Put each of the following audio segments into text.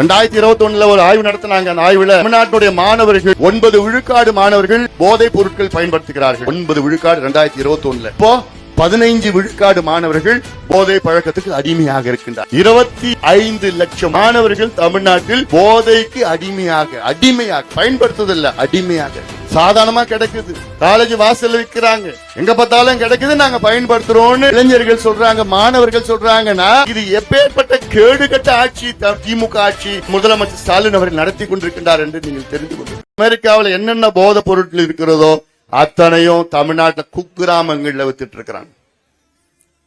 ரெண்டாயிரத்தி இருபத்தி ஒண்ணுல ஒரு ஆய்வு நடத்தினாங்க. அந்த ஆய்வுல தமிழ்நாட்டுடைய மாணவர்கள் ஒன்பது விழுக்காடு மாணவர்கள் போதைப் பொருட்கள் பயன்படுத்துகிறார்கள். ஒன்பது விழுக்காடு ரெண்டாயிரத்தி இருபத்தி ஒண்ணுல இப்போ பதினைஞ்சு விழுக்காடு மாணவர்கள் போதை பழக்கத்துக்கு அடிமையாக இருக்கின்றார். இருபத்தி ஐந்து லட்சம் மாணவர்கள் தமிழ்நாட்டில் போதைக்கு அடிமையாக அடிமையாக பயன்படுத்துவதில்ல அடிமையாக. சாதாரணமா கிடைக்குது. காலேஜ் வாசல்ல விற்கிறாங்க எங்க பார்த்தாலும் கிடைக்குது நாங்க பயன்படுத்துறோம்னு இளைஞர்கள் சொல்றாங்க மாணவர்கள் சொல்றாங்கன்னா இது எப்பேற்பட்ட கேடுகட்ட ஆட்சி திமுக ஆட்சி முதலமைச்சர் ஸ்டாலின் அவர்கள் நடத்தி கொண்டிருக்கின்றார் என்று நீங்கள் தெரிந்து கொள்ளுங்கள். அமெரிக்காவில் என்னென்ன போதைப் பொருட்கள் இருக்கிறதோ அத்தனையும் தமிழ்நாட்டில் குக்கிராமங்கள்ல வித்துட்டு இருக்கிறாங்க.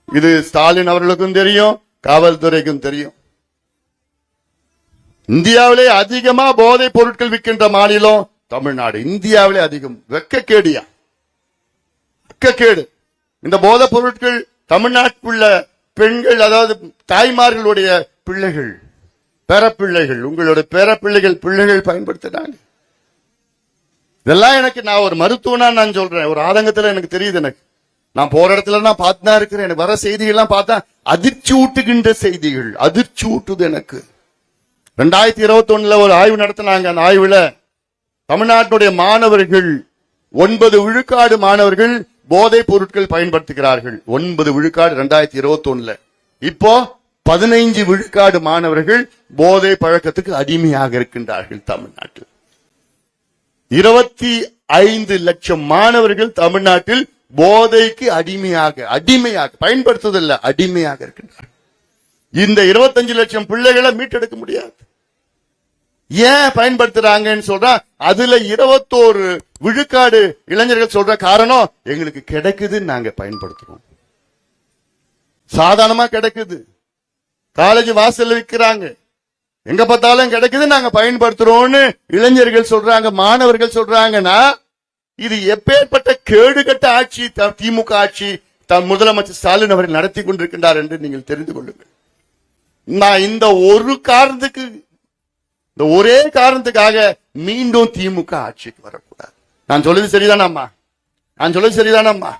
இது ஸ்டாலின் அவர்களுக்கும் தெரியும் காவல்துறைக்கும் தெரியும். இந்தியாவிலே அதிகமா போதைப் பொருட்கள் விற்கின்ற மாநிலம் தமிழ்நாடு இந்தியாவிலே அதிகம் வெக்கக்கேடியா? வெக்கக்கேடு. இந்த போதைப் பொருட்கள் தமிழ்நாட்டுள்ள பெண்கள் அதாவது தாய்மார்களுடைய பிள்ளைகள் பேரப்பிள்ளைகள் உங்களுடைய பேரப்பிள்ளைகள் பிள்ளைகள் பயன்படுத்தினாங்க இதெல்லாம் எனக்கு நான் ஒரு மருத்துவனா நான் சொல்றேன். ஒரு ஆதங்கத்துல எனக்கு தெரியுது எனக்கு. நான் போற இடத்துல நான் பார்த்து தான் இருக்கிறேன். எனக்கு வர செய்திகள்லாம் பார்த்தா அதிர்ச்சி ஊட்டுகின்ற செய்திகள் அதிர்ச்சி ஊட்டுது எனக்கு. ரெண்டாயிரத்தி இருபத்தி ஒண்ணுல ஒரு ஆய்வு நடத்தினாங்க. அந்த ஆய்வுல தமிழ்நாட்டுடைய மாணவர்கள் ஒன்பது விழுக்காடு மாணவர்கள் போதைப் பொருட்கள் பயன்படுத்துகிறார்கள். ஒன்பது விழுக்காடு ரெண்டாயிரத்தி இருபத்தி ஒண்ணுல இப்போ பதினைஞ்சு விழுக்காடு மாணவர்கள் போதை பழக்கத்துக்கு அடிமையாக இருக்கின்றார்கள் தமிழ்நாட்டில். இருபத்தி ஐந்து லட்சம் மாணவர்கள் தமிழ்நாட்டில் போதைக்கு அடிமையாக அடிமையாக பயன்படுத்துவதில்லை அடிமையாக இருக்கின்றார்கள். இந்த 25 லட்சம் பிள்ளைகளை மீட்டெடுக்க முடியாது. ஏன் பயன்படுத்துறாங்கன்னு சொல்றா? அதுல இருபத்தோரு விழுக்காடு இளைஞர்கள் சொல்ற காரணம் எங்களுக்கு கிடைக்குதுன்னு நாங்க பயன்படுத்துறோம். சாதாரணமா கிடைக்குது. காலேஜ் வாசல் விற்கிறாங்க எங்க பார்த்தாலும் கிடைக்குது நாங்க பயன்படுத்துறோம்னு இளைஞர்கள் சொல்றாங்க மாணவர்கள் சொல்றாங்கன்னா இது எப்பேற்பட்ட கேடுகட்ட ஆட்சி த- திமுக ஆட்சி தம் முதலமைச்சர் ஸ்டாலின் அவர்கள் நடத்தி கொண்டிருக்கின்றார் என்று நீங்கள் தெரிந்து கொள்ளுங்கள். நான் இந்த ஒரு காரணத்துக்கு இந்த ஒரே காரணத்துக்காக மீண்டும் திமுக ஆட்சிக்கு வரக்கூடாது. நான் சொல்லுது சரிதானம்மா நான் சொல்லுது சரிதானம்மா